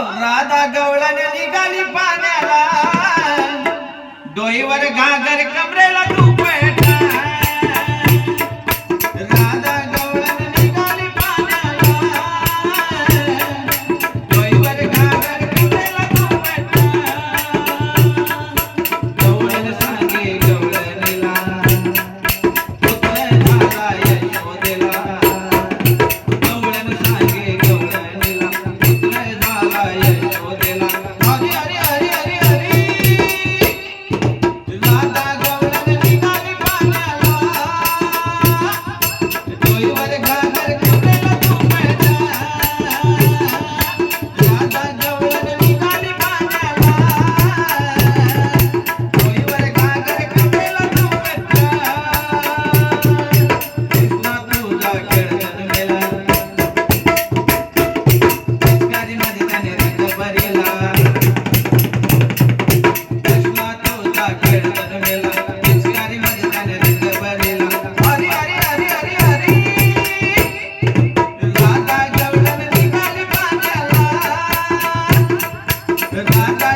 राधा गवळण निघाली पाण्याला. डोईवर घागर कमरेला la la